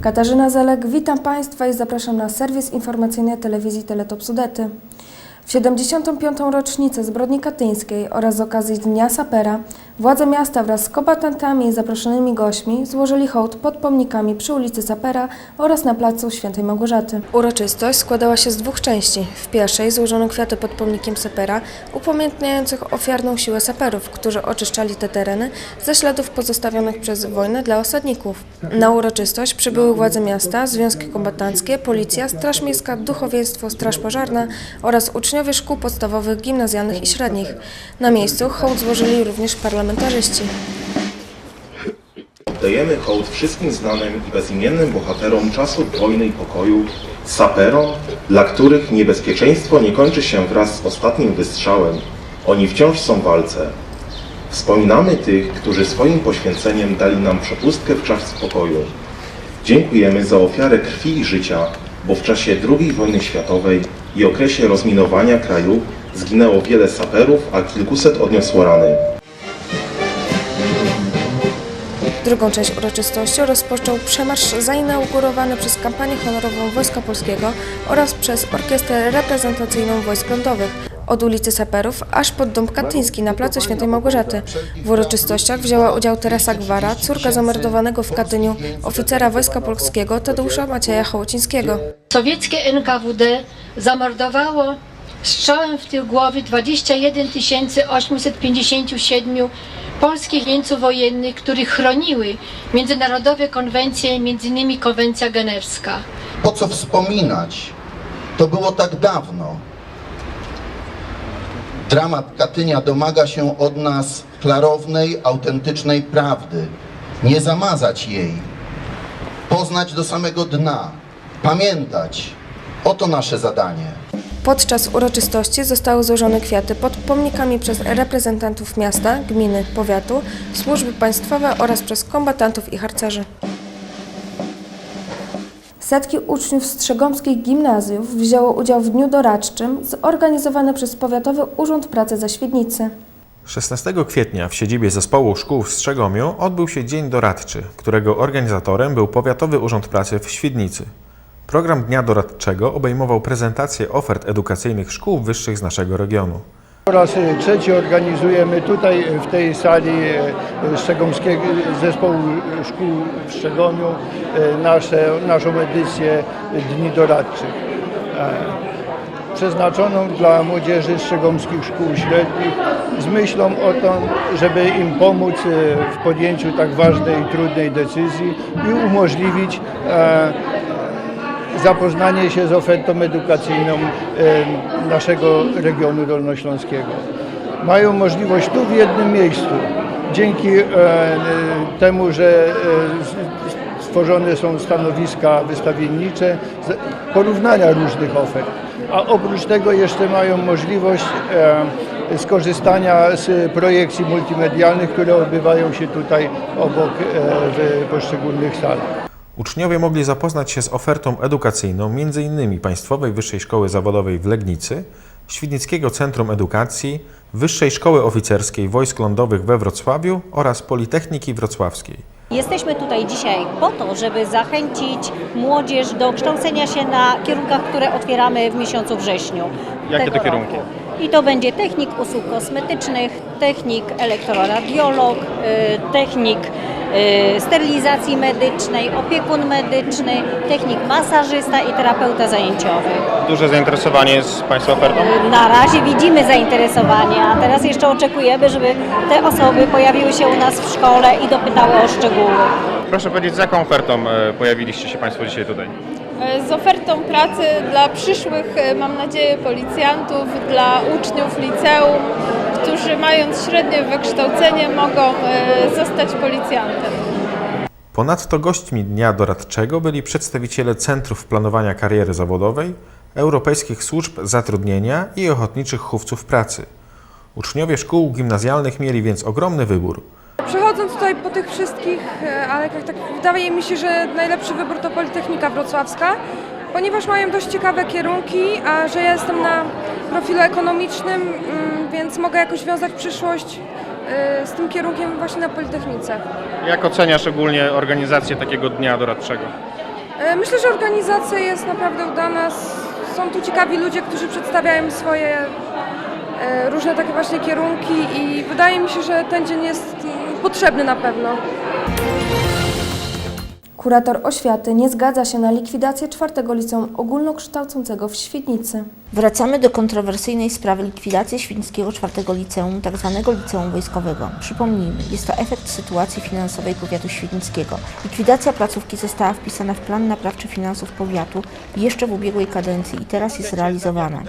Katarzyna Zelek, witam Państwa i zapraszam na serwis informacyjny telewizji Teletop Sudety. W 75. rocznicę zbrodni katyńskiej oraz z okazji Dnia Sapera władze miasta wraz z kombatantami i zaproszonymi gośćmi złożyli hołd pod pomnikami przy ulicy Sapera oraz na placu Świętej Małgorzaty. Uroczystość składała się z dwóch części. W pierwszej złożono kwiaty pod pomnikiem Sapera upamiętniających ofiarną siłę saperów, którzy oczyszczali te tereny ze śladów pozostawionych przez wojnę dla osadników. Na uroczystość przybyły władze miasta, związki kombatanckie, policja, Straż Miejska, Duchowieństwo, Straż Pożarna oraz uczniowie szkół podstawowych, gimnazjalnych i średnich. Na miejscu hołd złożyli również parlamentarzyści. Oddajemy hołd wszystkim znanym i bezimiennym bohaterom czasów wojny i pokoju, saperom, dla których niebezpieczeństwo nie kończy się wraz z ostatnim wystrzałem. Oni wciąż są w walce. Wspominamy tych, którzy swoim poświęceniem dali nam przepustkę w czas spokoju. Dziękujemy za ofiarę krwi i życia, bo w czasie II wojny światowej i okresie rozminowania kraju zginęło wiele saperów, a kilkuset odniosło rany. Drugą część uroczystości rozpoczął przemarsz zainaugurowany przez kampanię honorową Wojska Polskiego oraz przez Orkiestrę Reprezentacyjną Wojsk Lądowych od ulicy Saperów aż pod Dom Katyński na placu Świętej Małgorzaty. W uroczystościach wzięła udział Teresa Gwara, córka zamordowanego w Katyniu oficera Wojska Polskiego Tadeusza Macieja Hołocińskiego. Sowieckie NKWD zamordowało strzałem w tył głowy 21 857 polskich jeńców wojennych, których chroniły międzynarodowe konwencje, m.in. konwencja genewska. Po co wspominać? To było tak dawno. Dramat Katynia domaga się od nas klarownej, autentycznej prawdy. Nie zamazać jej. Poznać do samego dna. Pamiętać. Oto nasze zadanie. Podczas uroczystości zostały złożone kwiaty pod pomnikami przez reprezentantów miasta, gminy, powiatu, służby państwowe oraz przez kombatantów i harcerzy. Setki uczniów strzegomskich gimnazjów wzięło udział w dniu doradczym zorganizowanym przez Powiatowy Urząd Pracy ze Świdnicy. 16 kwietnia w siedzibie Zespołu Szkół w Strzegomiu odbył się Dzień Doradczy, którego organizatorem był Powiatowy Urząd Pracy w Świdnicy. Program Dnia Doradczego obejmował prezentację ofert edukacyjnych szkół wyższych z naszego regionu. Po raz e, trzeci organizujemy tutaj e, w tej sali e, Zespołu Szkół w Strzegomiu e, nasze, naszą edycję Dni Doradczych. Przeznaczoną dla młodzieży Strzegomskich Szkół Średnich z myślą o to, żeby im pomóc w podjęciu tak ważnej i trudnej decyzji i umożliwić zapoznanie się z ofertą edukacyjną naszego regionu dolnośląskiego. Mają możliwość tu w jednym miejscu, dzięki temu, że e, stworzone są stanowiska wystawiennicze, porównania różnych ofert. A oprócz tego jeszcze mają możliwość skorzystania z projekcji multimedialnych, które odbywają się tutaj obok e, w poszczególnych salach. Uczniowie mogli zapoznać się z ofertą edukacyjną m.in. Państwowej Wyższej Szkoły Zawodowej w Legnicy, Świdnickiego Centrum Edukacji, Wyższej Szkoły Oficerskiej Wojsk Lądowych we Wrocławiu oraz Politechniki Wrocławskiej. Jesteśmy tutaj dzisiaj po to, żeby zachęcić młodzież do kształcenia się na kierunkach, które otwieramy w miesiącu wrześniu. Jakie to kierunki? roku. I to będzie technik usług kosmetycznych, technik elektroradiolog, y, technik sterylizacji medycznej, opiekun medyczny, technik masażysta i terapeuta zajęciowy. Duże zainteresowanie jest Państwa ofertą? Na razie widzimy zainteresowanie, a teraz jeszcze oczekujemy, żeby te osoby pojawiły się u nas w szkole i dopytały o szczegóły. Proszę powiedzieć, z jaką ofertą e, pojawiliście się Państwo dzisiaj tutaj? E, z ofertą pracy dla przyszłych, e, mam nadzieję, policjantów, dla uczniów liceum, którzy mając średnie wykształcenie mogą e, zostać policjantem. Ponadto gośćmi Dnia Doradczego byli przedstawiciele Centrów Planowania Kariery Zawodowej, Europejskich Służb Zatrudnienia i Ochotniczych Chówców Pracy. Uczniowie szkół gimnazjalnych mieli więc ogromny wybór. Przechodząc tutaj po tych wszystkich e, alekach, tak wydaje mi się, że najlepszy wybór to Politechnika Wrocławska, ponieważ mają dość ciekawe kierunki, a że ja jestem na profilu ekonomicznym, mm, więc mogę jakoś wiązać przyszłość e, z tym kierunkiem właśnie na Politechnice. Jak ocenia szczególnie organizację takiego dnia doradczego? E, Myślę, że organizacja jest naprawdę udana. Są tu ciekawi ludzie, którzy przedstawiają swoje e, różne takie właśnie kierunki i wydaje mi się, że ten dzień jest mm, potrzebny na pewno. Kurator oświaty nie zgadza się na likwidację czwartego liceum ogólnokształcącego w Świdnicy. Wracamy do kontrowersyjnej sprawy likwidacji Świdnickiego czwartego liceum, tzw. liceum wojskowego. Przypomnijmy, jest to efekt sytuacji finansowej powiatu świdnickiego. Likwidacja placówki została wpisana w plan naprawczy finansów powiatu jeszcze w ubiegłej kadencji i teraz jest realizowana.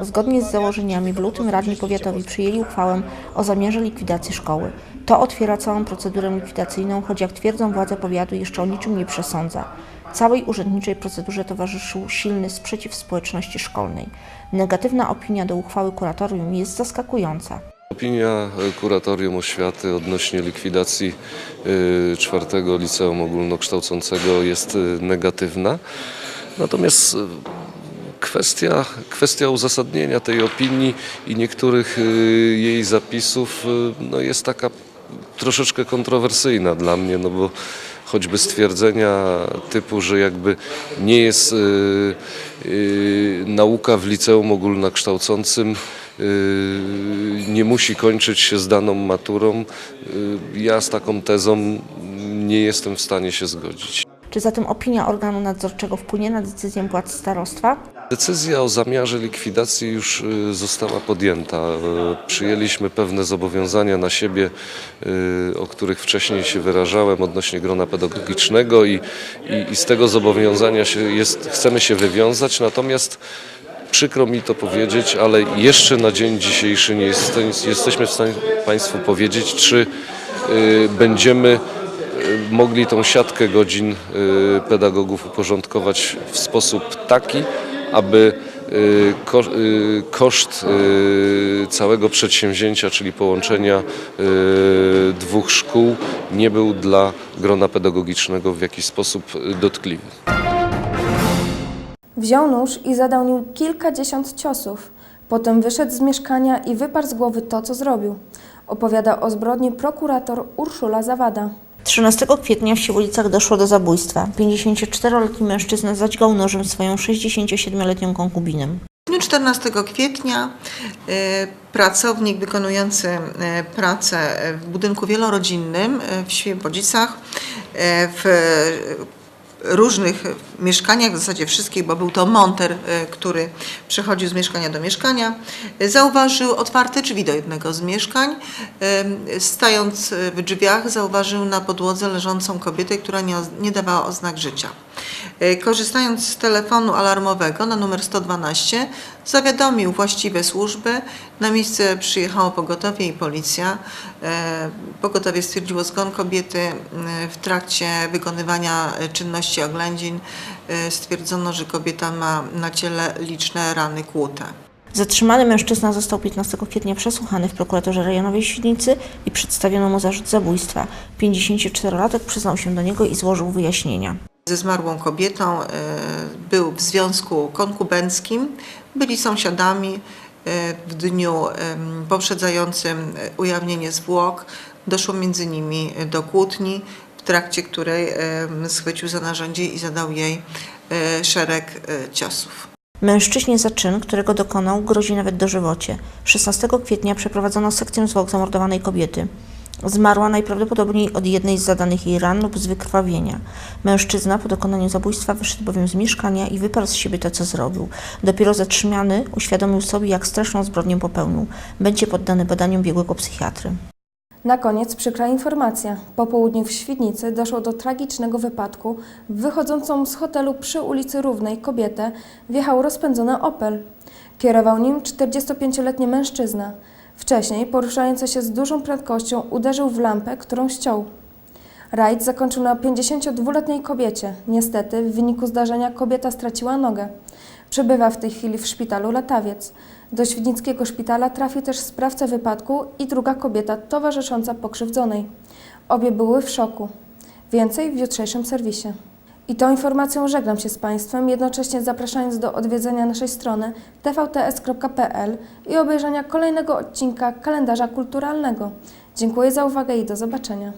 Zgodnie z założeniami w lutym radni powiatowi przyjęli uchwałę o zamiarze likwidacji szkoły. To otwiera całą procedurę likwidacyjną, choć jak twierdzą władze powiatu jeszcze o niczym nie przesądza. Całej urzędniczej procedurze towarzyszył silny sprzeciw społeczności szkolnej. Negatywna opinia do uchwały kuratorium jest zaskakująca. Opinia e, Kuratorium Oświaty odnośnie likwidacji e, czwartego liceum ogólnokształcącego jest e, negatywna. Natomiast kwestia, kwestia uzasadnienia tej opinii i niektórych jej zapisów no jest taka troszeczkę kontrowersyjna dla mnie, no bo choćby stwierdzenia typu, że jakby nie jest y, y, nauka w liceum ogólnokształcącym y, nie musi kończyć się z daną maturą. Ja z taką tezą nie jestem w stanie się zgodzić. Czy zatem opinia organu nadzorczego wpłynie na decyzję władz starostwa? Decyzja o zamiarze likwidacji już y, została podjęta. Y, Przyjęliśmy pewne zobowiązania na siebie, y, o których wcześniej się wyrażałem odnośnie grona pedagogicznego i, i, i z tego zobowiązania się jest, chcemy się wywiązać. Natomiast przykro mi to powiedzieć, ale jeszcze na dzień dzisiejszy nie jest, jesteśmy w stanie Państwu powiedzieć, czy y, będziemy mogli tą siatkę godzin pedagogów uporządkować w sposób taki, aby y, y, koszt y, całego przedsięwzięcia, czyli połączenia dwóch szkół, nie był dla grona pedagogicznego w jakiś sposób dotkliwy. Wziął nóż i zadał nim kilkadziesiąt ciosów. Potem wyszedł z mieszkania i wyparł z głowy to, co zrobił. Opowiada o zbrodni prokurator Urszula Zawada. 13 kwietnia w Siewulicach doszło do zabójstwa. 54-letni mężczyzna zadźgał nożem swoją 67-letnią konkubinę. W dniu 14 kwietnia e, pracownik wykonujący e, pracę w budynku wielorodzinnym e, w Świebodzicach w różnych mieszkaniach, w zasadzie wszystkich, bo był to monter, e, który przechodził z mieszkania do mieszkania, e, zauważył otwarte drzwi do jednego z mieszkań. E, Stając w drzwiach zauważył na podłodze leżącą kobietę, która nie, nie dawała oznak życia. E, Korzystając z telefonu alarmowego na numer 112, zawiadomił właściwe służby. Na miejsce przyjechało pogotowie i policja. E, Pogotowie stwierdziło zgon kobiety. W trakcie wykonywania czynności oględzin e, stwierdzono, że kobieta ma na ciele liczne rany kłute. Zatrzymany mężczyzna został 15 kwietnia przesłuchany w prokuraturze rejonowej Świdnicy i przedstawiono mu zarzut zabójstwa. 54-latek przyznał się do niego i złożył wyjaśnienia. Ze zmarłą kobietą e, był w związku konkubenckim, byli sąsiadami. E, W dniu poprzedzającym ujawnienie zwłok doszło między nimi do kłótni, w trakcie której schwycił za narzędzie i zadał jej e, szereg ciosów. Mężczyźnie za czyn, którego dokonał, grozi nawet dożywocie. 16 kwietnia przeprowadzono sekcję zwłok zamordowanej kobiety. Zmarła najprawdopodobniej od jednej z zadanych jej ran lub z wykrwawienia. Mężczyzna po dokonaniu zabójstwa wyszedł bowiem z mieszkania i wyparł z siebie to, co zrobił. Dopiero zatrzymany uświadomił sobie, jak straszną zbrodnię popełnił. Będzie poddany badaniom biegłego psychiatry. Na koniec przykra informacja. Po południu w Świdnicy doszło do tragicznego wypadku. Wychodzącą z hotelu przy ulicy Równej kobietę wjechał rozpędzony Opel. Kierował nim 45-letni mężczyzna. Wcześniej, poruszający się z dużą prędkością, uderzył w lampę, którą ściął. Rajd zakończył na 52-letniej kobiecie. Niestety, w wyniku zdarzenia kobieta straciła nogę. Przebywa w tej chwili w szpitalu Latawiec. Do świdnickiego szpitala trafił też sprawca wypadku i druga kobieta towarzysząca pokrzywdzonej. Obie były w szoku. Więcej w jutrzejszym serwisie. I tą informacją żegnam się z Państwem, jednocześnie zapraszając do odwiedzenia naszej strony tvts.pl i obejrzenia kolejnego odcinka kalendarza kulturalnego. Dziękuję za uwagę i do zobaczenia.